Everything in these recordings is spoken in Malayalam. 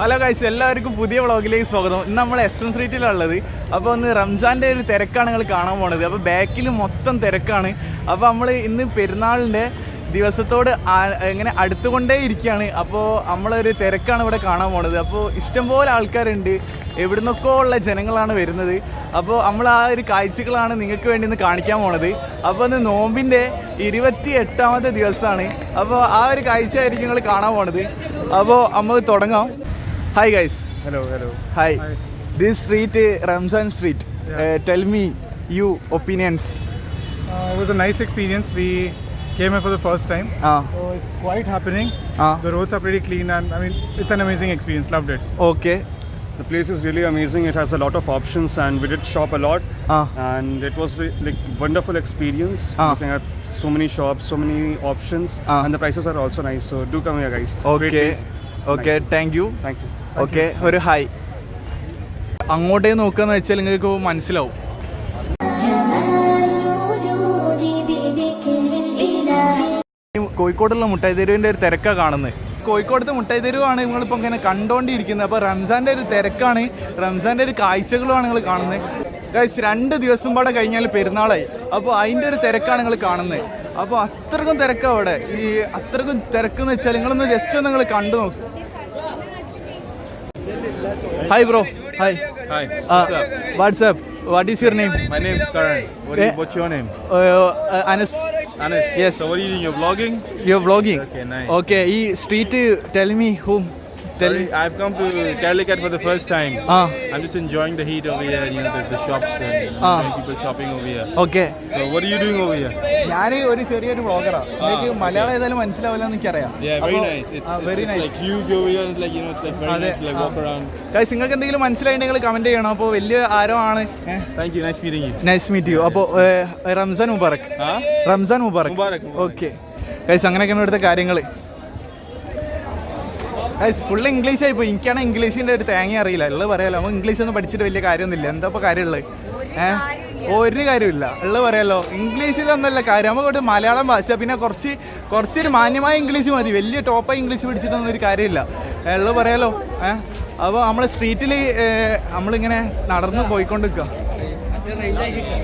ഹലോ ഗൈസ് എല്ലാവർക്കും പുതിയ വ്ളോഗിലേക്ക് സ്വാഗതം. ഇന്ന് നമ്മൾ എസ് എം സ്ട്രീറ്റിലുള്ളത് അപ്പോൾ ഒന്ന് റംസാന്റെ ഒരു തിരക്കാണ് നിങ്ങൾ കാണാൻ പോണത്. അപ്പോൾ ബാക്കിൽ മൊത്തം തിരക്കാണ്. അപ്പോൾ നമ്മൾ ഇന്ന് പെരുന്നാളിന്റെ ദിവസത്തോട് ഇങ്ങനെ അടുത്തുകൊണ്ടേ ഇരിക്കുകയാണ്. അപ്പോൾ നമ്മളൊരു തിരക്കാണ് ഇവിടെ കാണാൻ പോണത്. അപ്പോൾ ഇഷ്ടംപോലെ ആൾക്കാരുണ്ട്. എവിടുന്നൊക്കെ ഉള്ള ജനങ്ങളാണ് വരുന്നത്. അപ്പോൾ നമ്മൾ ആ ഒരു കാഴ്ചകളാണ് നിങ്ങൾക്ക് വേണ്ടി ഇന്ന് കാണിക്കാൻ പോണത്. അപ്പോൾ ഇന്ന് നോമ്പിന്റെ ഇരുപത്തി എട്ടാമത്തെ ദിവസമാണ് അപ്പോൾ ആ ഒരു കാഴ്ച ആയിരിക്കും നിങ്ങൾ കാണാൻ പോണത്. അപ്പോൾ നമുക്ക് തുടങ്ങാം. Hi guys Hello, hello. Hi this street Ramzan street tell me you opinions Uh, it was a nice experience. We came here for the first time. ആ So it's quite happening. Ah. The roads are pretty clean and I mean it's an amazing experience. Loved it. Okay The place is really amazing. It has a lot of options, and we did shop a lot. Ah. And it was re- like wonderful experience. Ah. Looking at so many shops, so many options, Ah. and the prices are also nice. So do come here, guys. Great okay place. Okay thank you Thank you. Okay ഒരു ഹായ് അങ്ങോട്ടേ നോക്കുകയെന്ന് വെച്ചാൽ നിങ്ങൾക്ക് മനസ്സിലാവും. കോഴിക്കോട്ടുള്ള മുട്ടായി ഒരു തിരക്കാ കാണുന്നത്. കോഴിക്കോടത്തെ മുട്ടായി തെരുവാണ് നിങ്ങളിപ്പോൾ ഇങ്ങനെ കണ്ടുകൊണ്ടിരിക്കുന്നത് അപ്പോൾ റംസാന്റെ ഒരു തിരക്കാണ്. റംസാന്റെ ഒരു കാഴ്ചകളുമാണ് നിങ്ങൾ കാണുന്നത്. രണ്ട് ദിവസം പാടെ കഴിഞ്ഞാൽ പെരുന്നാളായി. അപ്പോൾ അതിന്റെ ഒരു തിരക്കാണ് നിങ്ങൾ കാണുന്നത്. അപ്പോൾ അത്രക്കും തിരക്കാ അവിടെ. ഈ അത്രക്കും തിരക്കെന്ന് വെച്ചാൽ നിങ്ങളൊന്ന് ജസ്റ്റ് ഒന്ന് നിങ്ങൾ കണ്ടു നോക്കും. Hi, bro. Hi. Hi. Uh, what's up? What is your name? My name is Karan. What is, eh, what's your name? Uh, uh, Anas. Anas. Yes. So what are you doing? You're vlogging? You're vlogging. Okay, nice. Okay. He street. Tell me whom. Tell me. I've come to Calicut for the first time. Ah. I'm just enjoying the heat over here. You know, the, the shops and you know, Ah. many people shopping over here. Okay. So what are you doing over here? ഞാൻ ഒരു ചെറിയൊരു വ്ളോഗറാണ് എനിക്ക് മലയാളം ഏതായാലും മനസ്സിലാവില്ല എന്ന് എനിക്കറിയാം Yeah, very nice. It's, very it's nice like huge over here. It's like you know, it's like very nice to like ah. walk around. Guys നിങ്ങൾക്ക് എന്തെങ്കിലും മനസ്സിലായിട്ടുണ്ടെങ്കിൽ കമന്റ് ചെയ്യണം അപ്പോൾ വലിയ ആരോ ആണ് Thank you. Nice meeting you. Nice meet you അപ്പോൾ റംസാൻ മുബാറക് Huh? റംസാൻ മുബാറക് മുബാറക്, മുബാറക്. ഓക്കെ ഗൈസ് അങ്ങനെയൊക്കെയാണ് ഇവിടുത്തെ കാര്യങ്ങൾ ഫുൾ ഇംഗ്ലീഷ് ആയി പോയി. എനിക്കാണ് ഇംഗ്ലീഷിന്റെ ഒരു തേങ്ങ അറിയില്ല. ഉള്ളത് പറയാലോ. നമ്മൾ ഇംഗ്ലീഷ് ഒന്നും പഠിച്ചിട്ട് വലിയ കാര്യമൊന്നുമില്ല. എന്താ ഇപ്പൊ കാര്യമുള്ളത് ഏഹ് ഒരു കാര്യമില്ല. ഉള്ളത് പറയാലോ. ഇംഗ്ലീഷിലൊന്നുമല്ല കാര്യം. നമുക്ക് ഇവിടെ മലയാളം ഭാഷ. പിന്നെ കുറച്ച് കുറച്ചൊരു മാന്യമായ ഇംഗ്ലീഷ് മതി. വലിയ ടോപ്പായി ഇംഗ്ലീഷ് പഠിച്ചിട്ടൊന്നും ഒരു കാര്യമില്ല. ഉള്ളത് പറയാലോ. ഏഹ് അപ്പോൾ നമ്മൾ സ്ട്രീറ്റിൽ നമ്മളിങ്ങനെ നടന്ന് പോയിക്കൊണ്ടിരിക്കുക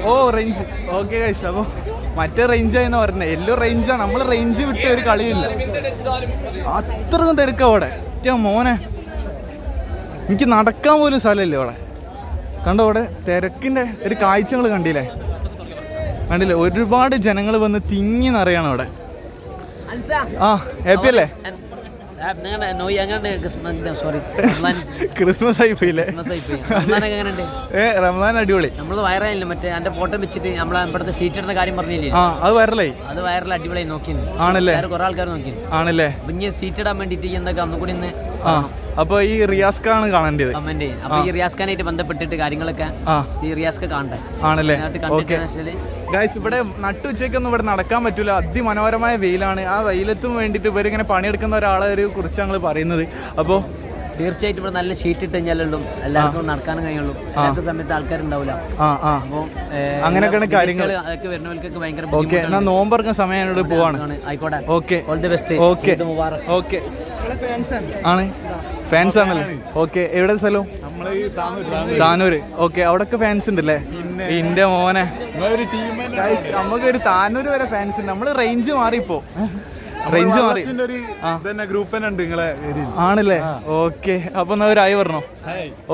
ഓ റേഞ്ച് ഓക്കെ കഴിച്ചു അപ്പോൾ മറ്റേ റേഞ്ച് ആയിരുന്നു പറഞ്ഞത് എല്ലോ റേഞ്ചാണ് നമ്മൾ റേഞ്ച് വിട്ട് ഒരു കളിയില്ല. അത്രയും തിരക്കാ അവിടെ. ഏറ്റവും മോനെ. എനിക്ക് നടക്കാൻ പോലും സ്ഥലമില്ല അവിടെ കണ്ടോ അവിടെ തിരക്കിന്റെ ഒരു കാഴ്ച നിങ്ങൾ കണ്ടില്ലേ? കണ്ടില്ലേ? ഒരുപാട് ജനങ്ങൾ വന്ന് തിങ്ങി നിറയാണ് അവിടെ ആ ഹാപ്പി അല്ലേ അങ്ങനെ നോയി അങ്ങനെ സോറി ക്രിസ്മസ് ആയി പോയില്ലേ റമദാൻ അടിപൊളി. നമ്മൾ വൈറലായില്ല? മറ്റേ എന്റെ ഫോട്ടോ വെച്ചിട്ട് നമ്മളെ ഇവിടുത്തെ സീറ്റ് ഇടുന്ന കാര്യം പറഞ്ഞില്ലേ? അത് വൈറലായി. അത് വൈറൽ അടിപൊളിയായി നോക്കിയിരുന്നു ആണല്ലേ? കുറെ ആൾക്കാർ നോക്കിയിരുന്നു ആണല്ലേ? പിന്നെ സീറ്റ് ഇടാൻ വേണ്ടിട്ട് എന്തൊക്കെ ഒന്നും കൂടി ഇന്ന് ആ. അപ്പോൾ ഈ ആണ് കാണേണ്ടത്. കമന്റ് അപ്പൊ ഈ റിയാസ് ഖാനായിട്ട് ബന്ധപ്പെട്ടിട്ട് കാര്യങ്ങളൊക്കെ ഈ റിയാസ് കാണണ്ടേ? ആണല്ലേ? ഗൈസ് ഇവിടെ നട്ടുച്ചയ്ക്കൊന്നും ഇവിടെ നടക്കാൻ പറ്റൂല. അതിമനോഹരമായ വെയിലാണ്. ആ വെയിലത്തും വേണ്ടിയിട്ട് ഇവരിങ്ങനെ പണിയെടുക്കുന്ന ഒരാളെ ഒരു കുറിച്ച് ഞങ്ങൾ പറയുന്നത്. അപ്പോൾ തീർച്ചയായിട്ടും ഇവിടെ നല്ല ഷീറ്റ് ഇട്ട് കഴിഞ്ഞാലും എല്ലാവർക്കും നടക്കാനും കഴിയുള്ളൂ. അല്ലാത്ത സമയത്ത് ആൾക്കാരുണ്ടാവില്ല ആ ആ. അപ്പൊ അങ്ങനെയൊക്കെയാണ് കാര്യങ്ങൾ അതൊക്കെ വരുന്നവർക്കൊക്കെ ഭയങ്കര ഓക്കെ എന്നാൽ നോമ്പറക്കുന്ന സമയം പോവാണ്. ആയിക്കോട്ടെ. Okay. All the best okay. Okay. ആണ്? ഫാൻസ് ആണല്ലേ ഓക്കെ. എവിടെ സ്ഥലവും താനൂര് ഓക്കെ അവിടൊക്കെ ഫാൻസ് ഉണ്ടല്ലേ? ഇന്റെ മോനെ. Guys, നമുക്ക് ഒരു താനൂര് വരെ ഫാൻസ് ഉണ്ട്. നമ്മൾ റേഞ്ച് മാറിപ്പോ റേഞ്ച് മാറി. ആണല്ലേ? ഓക്കെ അപ്പൊ എന്നാ ഒരു ആയി പറഞ്ഞോ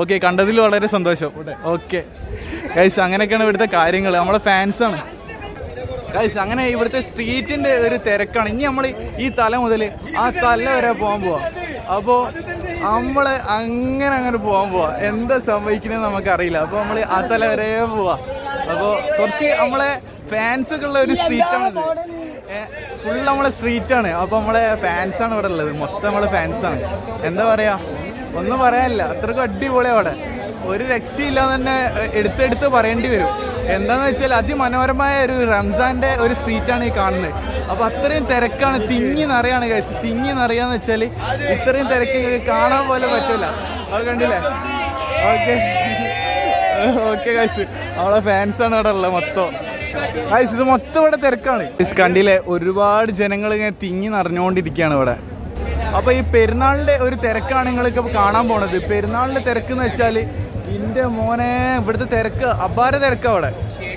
ഓക്കെ കണ്ടതിൽ വളരെ സന്തോഷം. ഓക്കെ. ഗൈസ് അങ്ങനെയൊക്കെയാണ് ഇവിടുത്തെ കാര്യങ്ങൾ നമ്മളെ ഫാൻസാണ് ആണ്. ഗൈസ് അങ്ങനെ ഇവിടുത്തെ സ്ട്രീറ്റിന്റെ ഒരു തിരക്കാണ്. ഇനി നമ്മൾ ഈ തല മുതൽ ആ തല വരെ പോകാൻ പോവാ. അപ്പോൾ നമ്മൾ അങ്ങനെ അങ്ങനെ പോകാൻ പോവാ. എന്താ സംഭവിക്കുന്നത് നമുക്കറിയില്ല. അപ്പോൾ നമ്മൾ ആ തല വരെ പോവാ. അപ്പോൾ കുറച്ച് നമ്മളെ ഫാൻസ് ഒക്കെ ഉള്ള ഒരു സ്ട്രീറ്റാണ് ഫുൾ നമ്മളെ സ്ട്രീറ്റാണ് അപ്പോൾ നമ്മളെ ഫാൻസാണ് ഇവിടെ ഉള്ളത്. മൊത്തം നമ്മളെ ഫാൻസാണ് എന്താ പറയാ? ഒന്നും പറയാനില്ല. അത്രക്കും അടിപൊളിയാണ് അവിടെ. ഒരു രക്ഷയില്ലാന്ന് തന്നെ എടുത്തെടുത്ത് പറയേണ്ടി വരും. എന്താന്ന് വെച്ചാൽ അതിമനോഹരമായ ഒരു റംസാന്റെ ഒരു സ്ട്രീറ്റാണ് ഈ കാണുന്നത്. അപ്പോൾ അത്രയും തിരക്കാണ് തിങ്ങി നിറയാണ് കഴിച്ച് തിങ്ങി നിറയാന്ന് വെച്ചാൽ ഇത്രയും തിരക്ക് കാണാൻ പോലെ പറ്റില്ല അത് കണ്ടില്ലേ? ഓക്കെ ഓക്കെ ഗൈസ് അവളെ ഫാൻസാണ് അവിടെ ഉള്ളത് മൊത്തം. ഗൈസ് ഇത് മൊത്തം ഇവിടെ തിരക്കാണ്. കണ്ടില്ലേ? ഒരുപാട് ജനങ്ങൾ ഇങ്ങനെ തിങ്ങി നിറഞ്ഞുകൊണ്ടിരിക്കുകയാണ് ഇവിടെ. അപ്പോൾ ഈ പെരുന്നാളിന്റെ ഒരു തിരക്കാണ് നിങ്ങൾക്ക് കാണാൻ പോണത്. പെരുന്നാളിന്റെ തിരക്ക് എന്ന് വെച്ചാൽ ഇന്റെ മോനെ ഇവിടുത്തെ തിരക്ക് അപാര തിരക്ക് അവിടെ.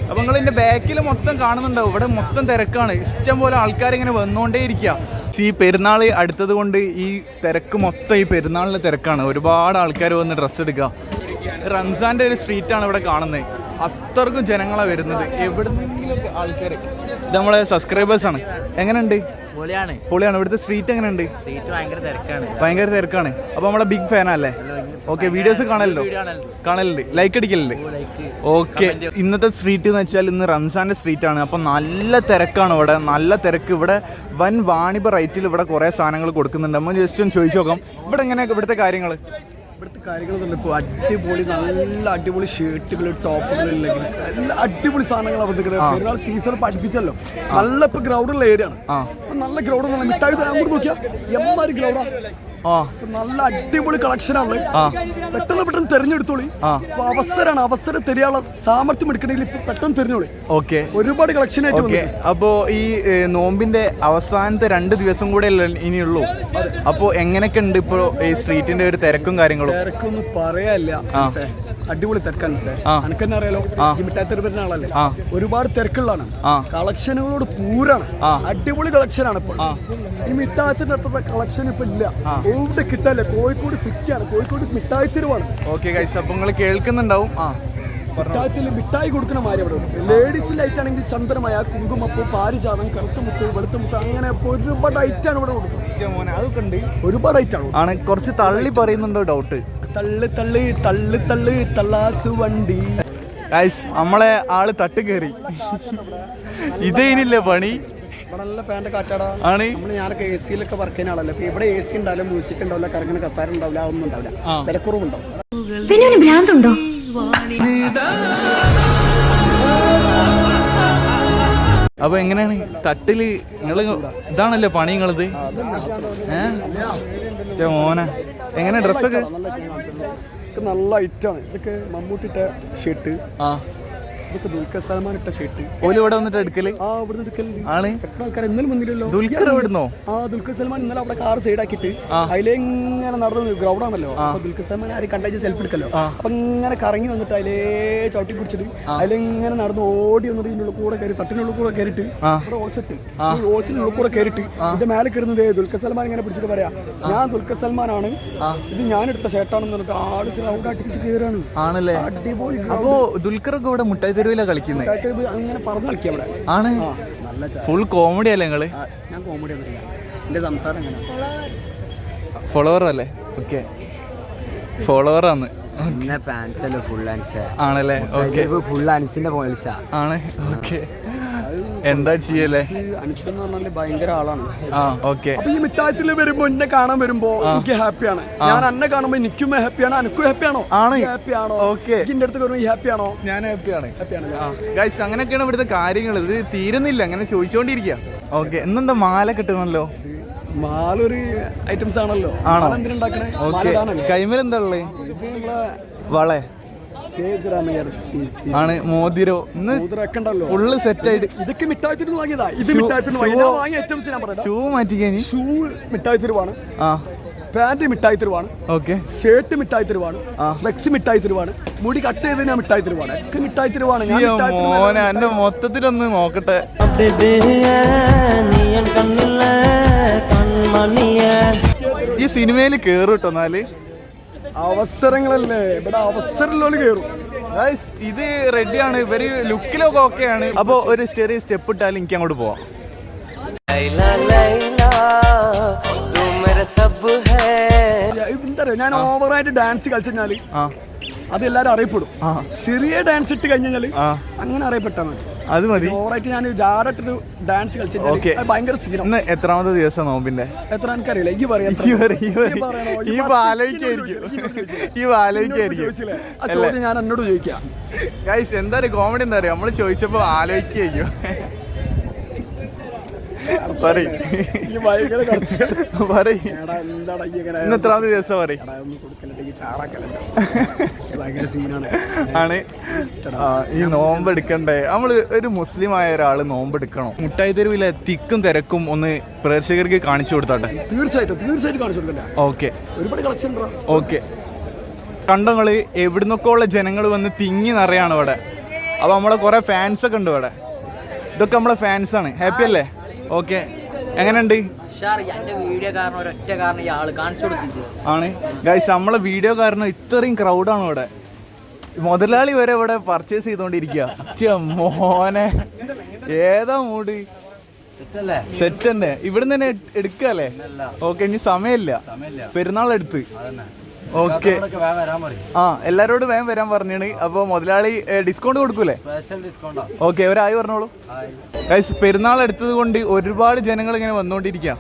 അപ്പൊ നിങ്ങൾ എന്റെ ബാക്കിൽ മൊത്തം കാണുന്നുണ്ടാവും. ഇവിടെ മൊത്തം തിരക്കാണ്. ഇഷ്ടം പോലെ ആൾക്കാർ ഇങ്ങനെ വന്നുകൊണ്ടേ ഇരിക്കുക ഈ പെരുന്നാൾ അടുത്തത് കൊണ്ട് ഈ തിരക്ക് മൊത്തം ഈ പെരുന്നാളിന്റെ തിരക്കാണ്. ഒരുപാട് ആൾക്കാർ വന്ന് ഡ്രസ്സ് എടുക്കുക റംസാന്റെ ഒരു സ്ട്രീറ്റാണ് ഇവിടെ കാണുന്നത് അത്രക്കും ജനങ്ങളാണ് വരുന്നത്. എവിടുന്നെങ്കിലൊക്കെ ആൾക്കാർ ഇത് നമ്മളെ സബ്സ്ക്രൈബേഴ്സ് ആണ്. എങ്ങനെയുണ്ട്? പൊളിയാണ്. പൊളിയാണ്. ഇവിടുത്തെ സ്ട്രീറ്റ് എങ്ങനെയുണ്ട്? ഭയങ്കര തിരക്കാണ്. അപ്പൊ നമ്മളെ ബിഗ് ഫാൻ അല്ലേ ഓക്കെ വീഡിയോസ് കാണലോ കാണലുണ്ട്? ലൈക്ക് അടിക്കലുണ്ട് ഓക്കെ ഇന്നത്തെ സ്ട്രീറ്റ് എന്ന് വെച്ചാൽ ഇന്ന് റംസാന്റെ സ്ട്രീറ്റ് ആണ്. അപ്പൊ നല്ല തിരക്കാണ് ഇവിടെ. നല്ല തിരക്ക്. ഇവിടെ വൻ വാണിഭ റേറ്റിൽ ഇവിടെ കുറെ സാധനങ്ങൾ കൊടുക്കുന്നുണ്ട്. നമ്മൾ ജസ്റ്റ് ഒന്ന് ചോദിച്ചു നോക്കാം. ഇവിടെ എങ്ങനെയൊക്കെ ഇവിടുത്തെ കാര്യങ്ങൾ ഇവിടുത്തെ കാര്യങ്ങളൊക്കെ ഇപ്പോൾ അടിപൊളി നല്ല അടിപൊളി ഷർട്ടുകൾ ടോപ്പുകൾ ലെഗിൻസ് എല്ലാ അടിപൊളി സാധനങ്ങൾ സീസൺ പഠിപ്പിച്ചല്ലോ നല്ല ഗ്രൗണ്ടുള്ള ഏരിയ ആണ്. നല്ല ഗ്രൗണ്ട് മിഠായി അങ്ങോട്ട് എമ്മാരി നല്ല അടിപൊളി കളക്ഷൻ ആണ് പെട്ടെന്ന് പെട്ടെന്ന് തെരഞ്ഞെടുത്തോളി. അവസരമാണ് അവസരം തരികയുള്ള സാമർത്ഥ്യം എടുക്കണമെങ്കിൽ ഇപ്പൊ പെട്ടെന്ന് തെരഞ്ഞോളി ഓക്കെ. ഒരുപാട് കളക്ഷൻ ആയിട്ട് ഓക്കെ. അപ്പോ ഈ നോമ്പിന്റെ അവസാനത്തെ രണ്ട് ദിവസം കൂടെ ഇനിയുള്ളൂ? അപ്പോ എങ്ങനെയൊക്കെ ഉണ്ട് ഇപ്പോ ഈ സ്ട്രീറ്റിന്റെ ഒരു തിരക്കും കാര്യങ്ങളും? തിരക്കൊന്നും പറയാല്ല. അടിപൊളി തിരക്കാണ് സാർ. എനിക്കെന്നെ അറിയാലോ ഈ മിഠായി തെരുവ് ആളല്ലേ? ഒരുപാട് തിരക്കുള്ളതാണ്. കളക്ഷനുകളോട് പൂരാണ്. അടിപൊളി കളക്ഷനാണ് ഇപ്പൊ. ഈ മിഠായത്തിന്റെ അത്ര കളക്ഷൻ ഇപ്പൊ ഇല്ല. എവിടെ കിട്ടാല്ല കോഴിക്കോട് സിറ്റി ആണ് കോഴിക്കോട് മിഠായി തെരുവാണ്. ഓക്കെ നിങ്ങൾ കേൾക്കുന്നുണ്ടാവും. മിഠായത്തിൽ മിഠായി കൊടുക്കുന്ന മാതിരി അവിടെ ലേഡീസ് ലൈറ്റ് ആണെങ്കിൽ ചന്ദ്രമായ കുങ്കുമപ്പൂ പാരിജാതം കറുത്തമുത്ത് വെളുത്തമുത്ത് അങ്ങനെ ഒരുപാട് ഐറ്റാണ് ഇവിടെ കൊടുക്കുന്നത്. ഒരുപാട് ഐറ്റാണ് ആണ്. കുറച്ച് തള്ളി പറയുന്നുണ്ടോ ഡൗട്ട് തള്ളി തള്ളു തള്ളു തള്ളു തള്ളാസു വണ്ടി. ഗൈസ് നമ്മളെ ആൾ തട്ട് കേറി. ഇത് ഇനില്ലേ പണി? നല്ല ഫാന്റെ കാറ്റാടാ. ആണ്. നമ്മൾ ഞാനൊക്കെ എ സിയിലൊക്കെ വർക്ക് ചെയ്യുന്ന ആളല്ലേ. അപ്പൊ ഇവിടെ എ സി ഉണ്ടാവില്ല മ്യൂസിക് ഉണ്ടാവില്ല കറങ്ങുന്ന കസാര ഉണ്ടാവില്ല ഒന്നും ഉണ്ടാവില്ല. വിലക്കുറവുണ്ടാവും ഭ്രാന്തുണ്ടോ? അപ്പൊ എങ്ങനെയാണ്? തട്ടിൽ നിങ്ങൾ ഇതാണല്ലേ പണി നിങ്ങളത്? ഏ? മോനെ എങ്ങനെ ഡ്രസ്സൊക്കെ നല്ല ഐറ്റാണ് ഇതൊക്കെ മമ്മൂട്ടിട്ട ഷർട്ട് ആ. ഇതൊക്കെ ദുൽഖർ സൽമാൻ ഇട്ട ഷർട്ട് ഓൽ ഇവിടെ വന്നിട്ട് എടുക്കൽ? ആ ഇവിടെ എടുക്കലുണ്ട് ആണ് എത്ര ആൾക്കാർ ഇന്നലെ വന്നില്ലല്ലോ ദുൽഖർ എവിടുന്നോ? ആ ദുൽഖർ സൽമാൻ ഇന്നലെ അവിടെ കാർ സൈഡാക്കിയിട്ട് അതിലെങ്ങനെ നടന്നു ഗ്രൗണ്ട് ആണല്ലോ. അപ്പൊ ദുൽഖർ സൽമാൻ ആരും കണ്ടാച്ച് സെൽഫി എടുക്കല്ലോ. അപ്പൊ ഇങ്ങനെ കറങ്ങി വന്നിട്ട് അതിലേ ചവിട്ടി പിടിച്ചിട്ട് അതിലെങ്ങനെ നടന്ന് ഓടി വന്നിട്ട് ഇതിന്റെ ഉള്ളിൽ കൂടെ കയറി തട്ടിനുള്ളിൽ കൂടെ കയറിയിട്ട് ഇവിടെ ഓൾസിട്ട് ഈ ഓൾസിനുള്ളിൽ കൂടെ കയറിയിട്ട് ഇതിന്റെ മേലെ കിടന്നത് ദുൽഖർ സൽമാൻ ഇങ്ങനെ പിടിച്ചിട്ട് പറയാ ഞാൻ ദുൽഖർ സൽമാനാണ്. ഇത് ഞാൻ എടുത്ത ഷർട്ടാണെന്ന് പറഞ്ഞിട്ട് ആൾ ഗ്രൗണ്ട് അടിച്ച് കയറാണ്. ആണല്ലേ? അടിപൊളി അപ്പോ ദുൽഖറൊക്കെ ഇവിടെ മുട്ടായി തെരുവിലാ കളിക്കുന്നത് അങ്ങനെ പറഞ്ഞു കളിക്കുക അവിടെ ആണ്? നല്ല ചായ. ഫുൾ കോമഡി അല്ലേ നിങ്ങൾ? ആ, ഞാൻ കോമഡി ഒന്നുമില്ല സംസാരം എങ്ങനെ ഫോളോവർ അല്ലേ? ഓക്കെ ഫോളോവർ ആണ്. ഫാൻസ് അല്ലേ ഫുൾ ആൻസ് ആണല്ലേ? ഓക്കെ ഫുൾ ആൻസിന്റെ ആണ്. ഓക്കെ എന്താ ചെയ്യല്ലേ അനുഷ്ഠ എന്ന് പറഞ്ഞാൽ ഭയങ്കര ആളാണ്. ആ ഓക്കെ. അപ്പൊ ഈ മിഠായത്തിൽ വരുമ്പോ എന്നെ കാണാൻ വരുമ്പോ എനിക്ക് ഹാപ്പിയാണ്. ഞാൻ എന്നെ കാണുമ്പോ എനിക്കും ഹാപ്പിയാണ് അനക്കും ഹാപ്പിയാണോ? ആണ്. ഹാപ്പിയാണോ? ഓക്കെ. എന്റെ അടുത്ത് വരുമ്പോ ഹാപ്പി ഹാപ്പിയാണോ? ഞാൻ ഹാപ്പിയാണ്. ഹാപ്പിയാണ് ഗൈസ് അങ്ങനെയൊക്കെയാണ് ഇവിടുത്തെ കാര്യങ്ങൾ ഇത് തീരുന്നില്ല. അങ്ങനെ ചോദിച്ചുകൊണ്ടിരിക്കുക ഓക്കെ. എന്നെന്താ മാല കിട്ടണമല്ലോ? മാലൊരു ഐറ്റംസ് ആണല്ലോ. ആണോ? കൈമൽ എന്താ ഉള്ളത് വളേ. ആണ് മോതിരോ. ഇന്ന് ഫുള്ള് സെറ്റ് ആയിട്ട് ഇതൊക്കെ മിഠായത്തിന് വാങ്ങിയതാ. ഇത് ഷൂ- മാറ്റിക്കാനി ഷൂ- മിഠായി തരുവാണ് ആ. പാന്റ് മിഠായി തെരുവാണ് ഓക്കെ. ഷർട്ട് മിഠായി തെരുവാണ് ഫ്ലെക്സ് മിഠായി തെരുവാണ് മുടി കട്ട് ചെയ്ത് ഞാൻ മിഠായി തെരുവാണ് ഒക്കെ മിഠായി തെരുവാണ് മോനെ എന്റെ മൊത്തത്തിലൊന്ന് നോക്കട്ടെ. ഈ സിനിമയിൽ കേറിട്ടോ എന്നാൽ. അവസരങ്ങളല്ലേ? ഇവിടെ അവസരമുള്ള കയറും. ഇത് റെഡിയാണ് ഇവർ ലുക്കിലൊക്കെ ഓക്കെയാണ് അപ്പൊ ഒരു ചെറിയ സ്റ്റെപ്പ് ഇട്ടാലും എനിക്ക് അങ്ങോട്ട് പോവാം. എന്താ ഞാൻ ഓവറായിട്ട് ഡാൻസ് കളിച്ചാൽ ആ. അത് എല്ലാരും അറിയപ്പെടും. ചെറിയ ഡാൻസ് ഇട്ട് കഴിഞ്ഞാൽ അങ്ങനെ അറിയപ്പെട്ടാൽ മതി. അത് മതി. ഓവറായിട്ട് ഞാൻ ജാടട്ടൊരു ഡാൻസ് കളിച്ചു Okay. ഭയങ്കര സീനം ഇന്ന് എത്രാമത്തെ ദിവസം നോമ്പിന്റെ? എത്ര എനിക്കറിയില്ല പറയാം ചോദ്യം ഞാൻ എന്നോട് ചോദിക്കാം. ഗൈസ് എന്താ കോമഡി എന്താ പറയാ നമ്മൾ ചോദിച്ചപ്പോ ആലോചിക്കുകയോ പറയ്. ഇന്ന് എത്രാമത്തെ ദിവസം പറയും. ആണ്. ഈ നോമ്പ് എടുക്കണ്ടേ? നമ്മൾ ഒരു മുസ്ലിം ആയ ഒരാൾ നോമ്പ് എടുക്കണം? മുട്ടായി തെരുവിലെ തിക്കും തിരക്കും ഒന്ന് പ്രേക്ഷകർക്ക് കാണിച്ചു കൊടുത്താട്ടെ? തീർച്ചയായിട്ടും തീർച്ചയായിട്ടും കാണിച്ചു കൊടുക്കണ്ട. ഓക്കെ. ഒരുപാട് കളക്ഷൻ ഓക്കെ. കണ്ടങ്ങൾ എവിടുന്നൊക്കെ ഉള്ള ജനങ്ങൾ വന്ന് തിങ്ങി നിറയാണ് ഇവിടെ. അപ്പൊ നമ്മളെ കൊറേ ഫാൻസ് ഒക്കെ ഉണ്ട് ഇവിടെ. ഇതൊക്കെ നമ്മളെ ഫാൻസ് ആണ്. ഹാപ്പി അല്ലേ? ഓക്കെ. എങ്ങനെയുണ്ട്? എന്റെ വീഡിയോ കാരണം ഒരൊറ്റ കാരണം ഈ ആൾ കാണിച്ചു കൊടുത്തിട്ട് ആണ്. ഗൈസ് നമ്മളെ വീഡിയോ കാരണം ഇത്രയും ക്രൗഡാണ് ഇവിടെ. മുതലാളി വരെ ഇവിടെ പർച്ചേസ് ചെയ്തോണ്ടിരിക്കുക മോനെ. ഏതാ മൂഡ് സെറ്റ് തന്നെ. ഇവിടുന്ന് തന്നെ എടുക്കല്ലേ? ഓക്കെ ഇനി സമയമില്ല. പെരുന്നാൾ എടുത്ത് ഓക്കെ ആ എല്ലാരോടും വേഗം വരാൻ പറഞ്ഞാണ് അപ്പൊ മുതലാളി ഡിസ്കൗണ്ട് കൊടുക്കൂലേ? ഓക്കെ ഒരായി പറഞ്ഞോളൂ. പെരുന്നാൾ എടുത്തത് കൊണ്ട് ഒരുപാട് ജനങ്ങൾ ഇങ്ങനെ വന്നുകൊണ്ടിരിക്കുക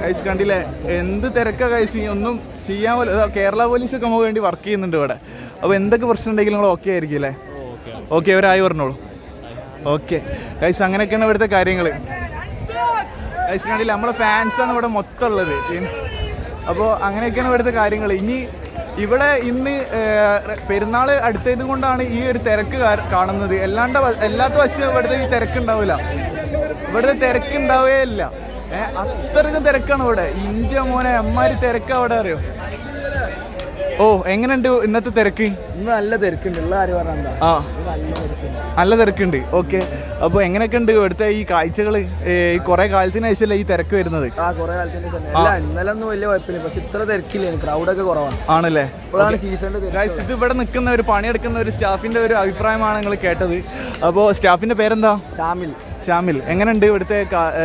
ഗൈസ് കണ്ടില്ലേ? എന്ത് തിരക്കാ ഗൈസ് ഒന്നും ചെയ്യാൻ പോലും കേരള പോലീസ് ഒക്കെ നമുക്ക് വേണ്ടി വർക്ക് ചെയ്യുന്നുണ്ട് ഇവിടെ. അപ്പോൾ എന്തൊക്കെ പ്രശ്നം ഉണ്ടെങ്കിലും നിങ്ങൾ ഓക്കെ ആയിരിക്കും അല്ലേ? ഓക്കെ ഒരായി പറഞ്ഞോളൂ. ഓക്കെ ഗൈസ് അങ്ങനെയൊക്കെയാണ് ഇവിടുത്തെ കാര്യങ്ങൾ ഗൈസ് കണ്ടില്ല? നമ്മളെ ഫാൻസാണ് ഇവിടെ മൊത്തം ഉള്ളത്. അപ്പോൾ അങ്ങനെയൊക്കെയാണ് ഇവിടുത്തെ കാര്യങ്ങൾ ഇനി ഇവിടെ ഇന്ന് പെരുന്നാൾ അടുത്തത് കൊണ്ടാണ് ഈ ഒരു തിരക്ക് കാണുന്നത്. അല്ലാണ്ട് എല്ലാത്ത വശം ഇവിടുത്തെ ഈ തിരക്ക് ഉണ്ടാവില്ല ഇവിടുത്തെ തിരക്ക് ഉണ്ടാവേ ഇല്ല ഏഹ് അത്രയ്ക്കും തിരക്കാണ് ഇവിടെ. ഇന്ത്യ മോനെ അമ്മാരി തിരക്ക് അവിടെ അറിയോ? ഓ എങ്ങനെയുണ്ട് ഇന്നത്തെ തിരക്ക്? ഇന്ന് നല്ല തിരക്കുണ്ട്. ഉള്ള ആ. നല്ല തിരക്കുണ്ട്. ഓക്കെ. അപ്പോൾ എങ്ങനെയൊക്കെ ഉണ്ട് ഇവിടുത്തെ ഈ കാഴ്ചകൾ ഈ കുറേ കാലത്തിന് ശേഷമല്ലേ ഈ തിരക്ക് വരുന്നത്? ആ കുറെ കാലത്തിന്റെ ശേഷം. അല്ല ഇന്നലെ ഒന്നും വലിയ കുഴപ്പമില്ല. പക്ഷെ ഇത്ര തിരക്കില്ല? ക്രൗഡൊക്കെ കുറവാണ്. ആണല്ലേ? ഇപ്പോഴാണ് സീസണിന്റെ തിരക്ക് ഗൈസ് ഇത് ഇവിടെ നിൽക്കുന്ന ഒരു പണിയെടുക്കുന്ന ഒരു സ്റ്റാഫിന്റെ ഒരു അഭിപ്രായമാണ് നിങ്ങൾ കേട്ടത്. അപ്പോൾ സ്റ്റാഫിന്റെ പേരെന്താ? ഷാമിൽ. ഷാമിൽ. എങ്ങനെയുണ്ട് ഇവിടുത്തെ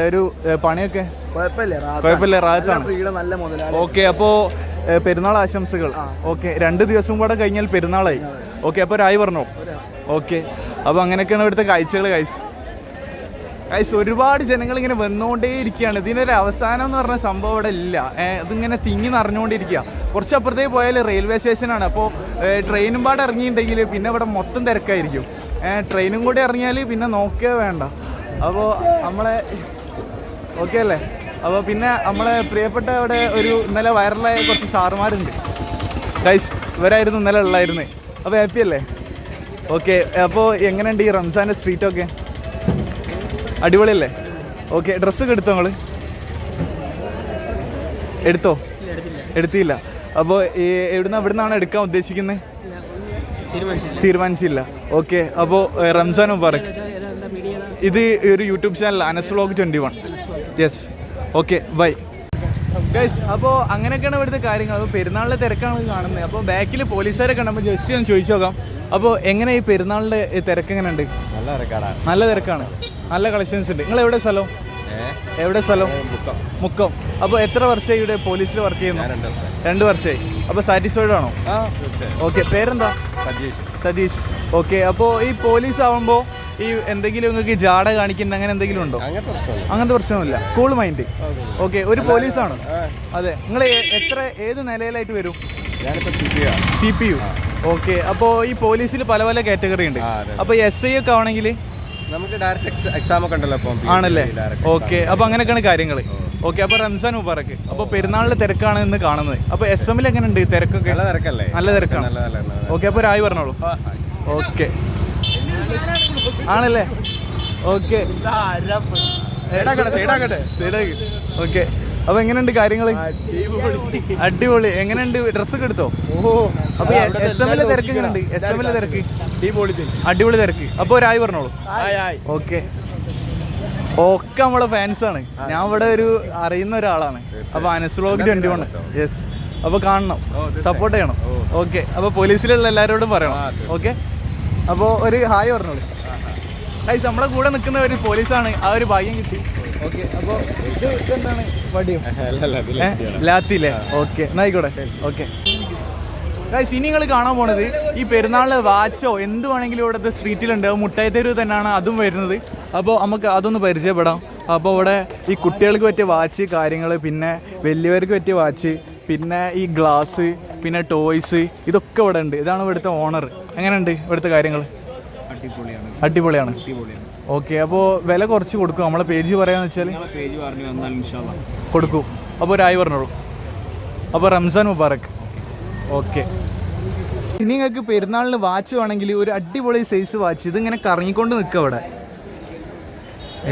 ഒരു പണിയൊക്കെ? കുഴപ്പമില്ല. കുഴപ്പമില്ല ഓക്കെ അപ്പോൾ പെരുന്നാൾ ആശംസകൾ. ഓക്കെ രണ്ട് ദിവസം കൂടെ കഴിഞ്ഞാൽ പെരുന്നാളായി. ഓക്കെ അപ്പോൾ ഒരായി പറഞ്ഞോ? ഓക്കെ അപ്പോൾ അങ്ങനെയൊക്കെയാണ് ഇവിടുത്തെ കാഴ്ചകൾ ഗൈസ് ഗൈസ് ഒരുപാട് ജനങ്ങൾ ഇങ്ങനെ വന്നുകൊണ്ടേ ഇരിക്കുകയാണ്. ഇതിനൊരു അവസാനം എന്ന് പറഞ്ഞ സംഭവം ഇവിടെ ഇല്ല. ഇതിങ്ങനെ തിങ്ങി നിറഞ്ഞുകൊണ്ടിരിക്കുക. കുറച്ച് അപ്പുറത്തേക്ക് പോയാൽ റെയിൽവേ സ്റ്റേഷനാണ് അപ്പോൾ ട്രെയിനും പാടെ ഇറങ്ങിയിട്ടുണ്ടെങ്കിൽ പിന്നെ ഇവിടെ മൊത്തം തിരക്കായിരിക്കും. ട്രെയിനും കൂടി ഇറങ്ങിയാൽ പിന്നെ നോക്കുക വേണ്ട. അപ്പോൾ നമ്മളെ ഓക്കെ അല്ലേ? അപ്പോൾ പിന്നെ നമ്മളെ പ്രിയപ്പെട്ട അവിടെ ഒരു ഇന്നലെ വൈറലായ കുറച്ച് സാറുമാരുണ്ട്. ഗൈസ് ഇവരായിരുന്നു ഇന്നലെ ഉള്ളായിരുന്നേ. അപ്പോൾ ഹാപ്പി അല്ലേ? ഓക്കെ അപ്പോൾ എങ്ങനെയുണ്ട് ഈ റംസാന്റെ സ്ട്രീറ്റൊക്കെ അടിപൊളിയല്ലേ? ഓക്കെ ഡ്രസ്സൊക്കെ എടുത്തോ നിങ്ങൾ എടുത്തോ? എടുത്തില്ല. അപ്പോൾ ഈ എവിടുന്ന എവിടുന്നാണ് എടുക്കാൻ ഉദ്ദേശിക്കുന്നത് തീരുമാനിച്ചില്ല. ഓക്കെ അപ്പോൾ റംസാൻ മുബാറക്. ഇത് ഒരു YouTube channel Anas vlog twenty one yes okay bye. Guys അപ്പോൾ അങ്ങനെയൊക്കെയാണ് ഇവിടുത്തെ കാര്യങ്ങൾ. അപ്പോൾ പെരുന്നാളിലെ തിരക്കാണ് കാണുന്നത്. അപ്പോൾ ബാക്കിൽ പോലീസുകാരെ കണ്ടപ്പോൾ ജസ്റ്റ് ഒന്ന് ചോദിച്ചു നോക്കാം. അപ്പോൾ എങ്ങനെ ഈ പെരുന്നാളിന്റെ തിരക്ക് എങ്ങനെ ഉണ്ട് നല്ല തിരക്കാണ് നല്ല തിരക്കാണ്. നല്ല കളക്ഷൻസ് ഉണ്ട്. നിങ്ങൾ എവിടെ സ്ഥലം? എവിടെ സ്ഥലം? മുക്കം. അപ്പോൾ എത്ര വർഷമായി ഇവിടെ പോലീസിൽ വർക്ക് ചെയ്യുന്നു? രണ്ട് വർഷമായി. അപ്പോൾ സാറ്റിസ്ഫൈഡ് ആണോ? ഓക്കെ പേരെന്താ? സതീഷ്. സതീഷ്. ഓക്കെ അപ്പോൾ ഈ പോലീസ് ആവുമ്പോൾ ഈ എന്തെങ്കിലും നിങ്ങൾക്ക് ജാട കാണിക്കുന്ന അങ്ങനെ എന്തെങ്കിലും ഉണ്ടോ? അങ്ങനത്തെ പ്രശ്നമില്ല കൂൾ മൈൻഡ് ഓക്കെ ഒരു പോലീസാണ്. അതെ. നിങ്ങൾ എത്ര ഏത് നിലയിലായിട്ട് വരും? സി പി യു ഓക്കെ അപ്പോൾ ഈ പോലീസിൽ പല പല കാറ്റഗറി ഉണ്ട്. അപ്പോൾ എസ് ഐ ഒക്കെ ആണെങ്കിൽ? നമുക്ക് ഡയറക്റ്റ് എക്സാം ഒക്കെ ഉണ്ടല്ലോ അപ്പം ആണല്ലേ? ഓക്കെ അപ്പോൾ അങ്ങനെയൊക്കെയാണ് കാര്യങ്ങൾ ഓക്കെ അപ്പോൾ റംസാൻ മുബാറക്ക് അപ്പോൾ പെരുന്നാളിലെ തിരക്കാണ് ഇന്ന് കാണുന്നത്. അപ്പോൾ എസ് എമ്മിൽ എങ്ങനെയുണ്ട് തിരക്കൊക്കെ? നല്ല തിരക്കല്ലേ? നല്ല തിരക്കാണ്. ഓക്കെ അപ്പോൾ രായി പറഞ്ഞോളൂ. ഓക്കെ ആണല്ലേ? ഓക്കെ. ഓക്കെ. അപ്പൊ എങ്ങനെയുണ്ട് കാര്യങ്ങൾ അടിപൊളി. എങ്ങനെയുണ്ട്? ഡ്രസ്സൊക്കെ എടുത്തോ? ഓ അപ്പൊ എസ് എമ്മിലെ തിരക്ക് എങ്ങനെയുണ്ട്? എസ് എമ്മിലെ തിരക്ക്? അടിപൊളി തിരക്ക്. അപ്പൊ ഒരായി പറഞ്ഞോളൂ. ഓക്കെ. ഒക്കെ നമ്മളെ ഫാൻസ് ആണ്. ഞാൻ ഇവിടെ ഒരു അറിയുന്ന ഒരാളാണ്. അപ്പൊ Anas blog twenty one yes അപ്പൊ കാണണം. സപ്പോർട്ട് ചെയ്യണം. ഓക്കെ. അപ്പൊ പോലീസിലുള്ള എല്ലാരോടും പറയണം. ഓക്കെ. അപ്പോൾ ഒരു ഹായ് പറഞ്ഞോളൂ. ഗൈസ് നമ്മളെ കൂടെ നിൽക്കുന്ന ഒരു പോലീസാണ്. ആ ഒരു ഭാഗ്യം കിട്ടി. ഓക്കെ അപ്പോൾ ഇത് ഇതെന്താണ്? വടിയോ? ലാത്തില്ലേ ഓക്കെ എന്നായിക്കോട്ടെ ഓക്കെ. ഗൈസ് ഇനി നിങ്ങൾ കാണാൻ പോണത് ഈ പെരുന്നാളിലെ വാച്ചോ എന്ത് വേണമെങ്കിലും ഇവിടുത്തെ സ്ട്രീറ്റിലുണ്ട് മുട്ടായി തെരുവ് തന്നെയാണ് അതും വരുന്നത്. അപ്പോൾ നമുക്ക് അതൊന്ന് പരിചയപ്പെടാം. അപ്പോൾ ഇവിടെ ഈ കുട്ടികൾക്ക് പറ്റിയ വാച്ച് കാര്യങ്ങൾ പിന്നെ വലിയവർക്ക് പറ്റിയ വാച്ച് പിന്നെ ഈ ഗ്ലാസ് പിന്നെ ടോയ്സ് ഇതൊക്കെ ഇവിടെ ഉണ്ട്. ഇതാണ് ഇവിടുത്തെ ഓണർ എങ്ങനെയുണ്ട് ഇവിടുത്തെ കാര്യങ്ങൾ അടിപൊളിയാണ്. അടിപൊളിയാണ്. ഓക്കെ അപ്പോൾ വില കുറച്ച് കൊടുക്കും. നമ്മളെ പേജ് പറയാന്ന് വെച്ചാൽ പേജ് പറഞ്ഞു വന്നാൽ കൊടുക്കും. അപ്പോൾ ഒരു ആയി പറഞ്ഞോളൂ. അപ്പോൾ റംസാൻ മുബാറക്. ഓക്കെ ഇനി നിങ്ങൾക്ക് പെരുന്നാളിന് വാച്ച് വേണമെങ്കിൽ ഒരു അടിപൊളി സൈസ് വാച്ച്. ഇതിങ്ങനെ കറങ്ങിക്കൊണ്ട് നിൽക്കുക അവിടെ.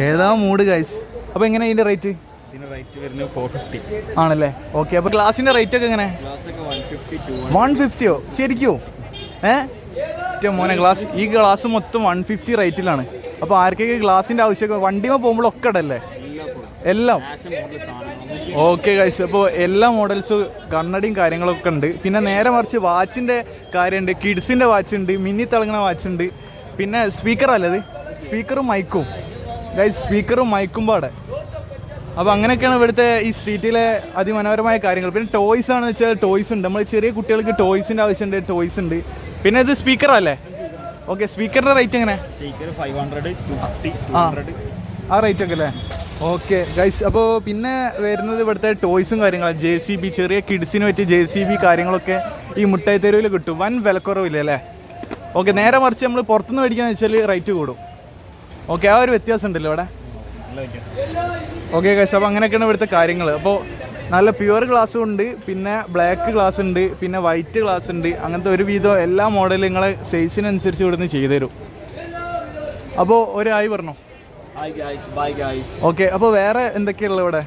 ഏതാ മൂഡ് ഗൈസ് അപ്പോൾ എങ്ങനെ ഇതിന്റെ റേറ്റ് ആണല്ലേ? ഓക്കെ അപ്പോൾ ഗ്ലാസിന്റെ റേറ്റ് ഒക്കെ എങ്ങനെ? ക്ലാസ് വൺ ഫിഫ്റ്റിയോ ശരിക്കോ? ഏ? മോനെ ഗ്ലാസ് ഈ ഗ്ലാസ് മൊത്തം വൺ ഫിഫ്റ്റി റേറ്റിലാണ് അപ്പോൾ ആർക്കൊക്കെ ഗ്ലാസിന്റെ ആവശ്യമൊക്കെ വണ്ടിമ പോകുമ്പോഴൊക്കെ ഇടല്ലേ എല്ലാം. ഓക്കെ ഗൈസ് അപ്പോൾ എല്ലാ മോഡൽസ് കണ്ണടിയും കാര്യങ്ങളൊക്കെ ഉണ്ട്. പിന്നെ നേരെ മറിച്ച് വാച്ചിന്റെ കാര്യമുണ്ട്. കിഡ്സിന്റെ വാച്ച് ഉണ്ട് മിന്നി തിളങ്ങുന്ന വാച്ച് ഉണ്ട് പിന്നെ സ്പീക്കർ അല്ലേ സ്പീക്കറും മൈക്കും ഗൈസ് സ്പീക്കറും മൈക്കും പാടെ. അപ്പോൾ അങ്ങനെയൊക്കെയാണ് ഇവിടുത്തെ ഈ സ്ട്രീറ്റിലെ അതിമനോഹരമായ കാര്യങ്ങൾ. പിന്നെ ടോയ്സ് ആണെന്ന് വെച്ചാൽ ടോയ്സ് ഉണ്ട്. നമ്മൾ ചെറിയ കുട്ടികൾക്ക് ടോയ്സിന്റെ ആവശ്യമുണ്ട് ടോയ്സ് ഉണ്ട്. പിന്നെ ഇത് സ്പീക്കറല്ലേ ഓക്കെ സ്പീക്കറിന്റെ റേറ്റ് എങ്ങനെ? ആ. റേറ്റ് ഒക്കെ അല്ലേ? ഓക്കെ ഗൈസ് അപ്പോൾ പിന്നെ വരുന്നത് ഇവിടുത്തെ ടോയ്സും കാര്യങ്ങളും. ജെ സി ബി ചെറിയ കിഡ്സിന് പറ്റിയ ജെ സി ബി കാര്യങ്ങളൊക്കെ ഈ മുട്ടായി തെരുവിൽ കിട്ടും. വൻ വിലക്കുറവില്ല അല്ലേ? ഓക്കെ നേരെ മറിച്ച് നമ്മൾ പുറത്തുനിന്ന് മേടിക്കാന്ന് വെച്ചാൽ റേറ്റ് കൂടും. ഓക്കെ ആ ഒരു വ്യത്യാസം ഉണ്ടല്ലോ ഇവിടെ ഓക്കെ ഗൈസ് അപ്പോൾ അങ്ങനെയൊക്കെയാണ് ഇവിടുത്തെ കാര്യങ്ങൾ അപ്പോൾ നല്ല പ്യുവർ ഗ്ലാസ്സും ഉണ്ട് പിന്നെ ബ്ലാക്ക് ഗ്ലാസ് ഉണ്ട് പിന്നെ വൈറ്റ് ഗ്ലാസ് ഉണ്ട് അങ്ങനത്തെ ഒരു വിധം എല്ലാ മോഡലും നിങ്ങളെ സൈസിനനുസരിച്ച് ഇവിടുന്ന് ചെയ്തു തരും അപ്പോൾ ഒരായി പറഞ്ഞോ? ഓക്കെ അപ്പോൾ വേറെ എന്തൊക്കെയുള്ളത് ഇവിടെ?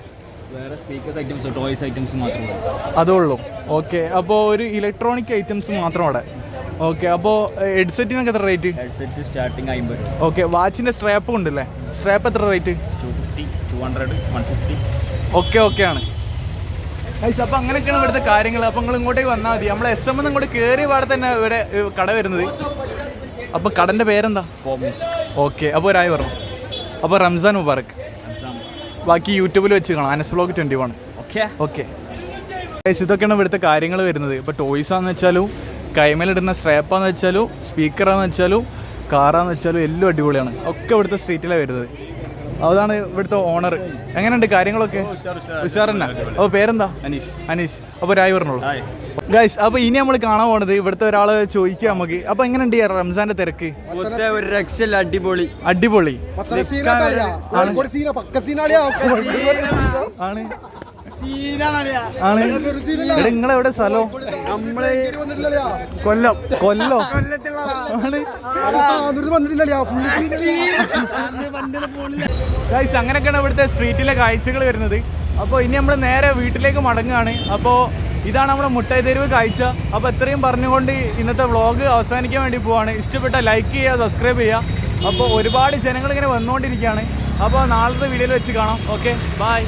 വേറെ സ്പീക്കേഴ്സ് ഐറ്റംസ് ടോയ്സ് ഐറ്റംസ് മാത്രമേ അതേ ഉള്ളൂ ഓക്കെ അപ്പോൾ ഒരു ഇലക്ട്രോണിക് ഐറ്റംസ് മാത്രം അവിടെ. ഓക്കെ അപ്പോൾ ഹെഡ്സെറ്റിനൊക്കെ എത്ര റേറ്റ് ഹെഡ്സെറ്റ് സ്റ്റാർട്ടിങ് അമ്പത് ഓക്കെ വാച്ചിന്റെ സ്ട്രാപ്പും ഉണ്ടല്ലേ? സ്ട്രാപ്പ് എത്ര rate two fifty hundred one fifty okay okay ആണ്. ഗൈസ് അപ്പോൾ അങ്ങനെയൊക്കെയാണ് ഇവിടുത്തെ കാര്യങ്ങൾ അപ്പോൾ നിങ്ങൾ ഇങ്ങോട്ടേക്ക് വന്നാൽ മതി. നമ്മൾ എസ് എം എന്ന് ഇങ്ങോട്ട് കയറിയ പാടെ തന്നെ ഇവിടെ കട വരുന്നത്. അപ്പോൾ കടന്റെ പേരെന്താ? ഓക്കെ അപ്പോൾ ഒരായി പറഞ്ഞു. അപ്പോൾ റംസാൻ മുബാറക്. ബാക്കി യൂട്യൂബിൽ വെച്ച് കാണാം. Anas blog twenty one okay. Okay. Guys ഇതൊക്കെയാണ് ഇവിടുത്തെ കാര്യങ്ങൾ വരുന്നത്. ഇപ്പോൾ ടോയ്സ് ആണെന്ന് വെച്ചാലും കൈമേലിടുന്ന സ്ട്രാപ്പാന്ന് വെച്ചാലും സ്പീക്കറാന്ന് വെച്ചാലും കാറാന്ന് വെച്ചാലും എല്ലാം അടിപൊളിയാണ്. ഒക്കെ ഇവിടുത്തെ സ്ട്രീറ്റിലാണ് വരുന്നത്. അതാണ് ഇവിടുത്തെ ഓണർ എങ്ങനെയുണ്ട് കാര്യങ്ങളൊക്കെ? ഉഷാർ അപ്പൊ അപ്പോൾ പേരെന്താ? അനീഷ്. അനീഷ്. അപ്പോൾ രായി പറഞ്ഞോളൂ. ഗൈസ് അപ്പോൾ ഇനി നമ്മൾ കാണാൻ പോണത് ഇവിടുത്തെ ഒരാൾ ചോദിക്കുക നമുക്ക്. അപ്പോൾ എങ്ങനെയുണ്ട് ഈ റംസാന്റെ തിരക്ക്? ഒരു രക്ഷയില്ല അടിപൊളി. അടിപൊളി. ആണ്. ആണ്. നിങ്ങൾ എവിടെ സ്ഥലം? കൊല്ലം. കൊല്ലോ? ഗൈസ് അങ്ങനെയൊക്കെയാണ് ഇവിടുത്തെ സ്ട്രീറ്റിലെ കാഴ്ചകൾ വരുന്നത്. അപ്പോൾ ഇനി നമ്മൾ നേരെ വീട്ടിലേക്ക് മടങ്ങുകയാണ്. അപ്പോൾ ഇതാണ് നമ്മുടെ മുട്ടായി തെരുവ് കാഴ്ച. അപ്പോൾ ഇത്രയും പറഞ്ഞുകൊണ്ട് ഇന്നത്തെ വ്ളോഗ് അവസാനിക്കാൻ വേണ്ടി പോവാണ്. ഇഷ്ടപ്പെട്ട ലൈക്ക് ചെയ്യുക സബ്സ്ക്രൈബ് ചെയ്യുക. അപ്പോൾ ഒരുപാട് ജനങ്ങൾ ഇങ്ങനെ വന്നുകൊണ്ടിരിക്കുകയാണ്. അപ്പോൾ നാളത്തെ വീഡിയോയിൽ വെച്ച് കാണാം. Okay bye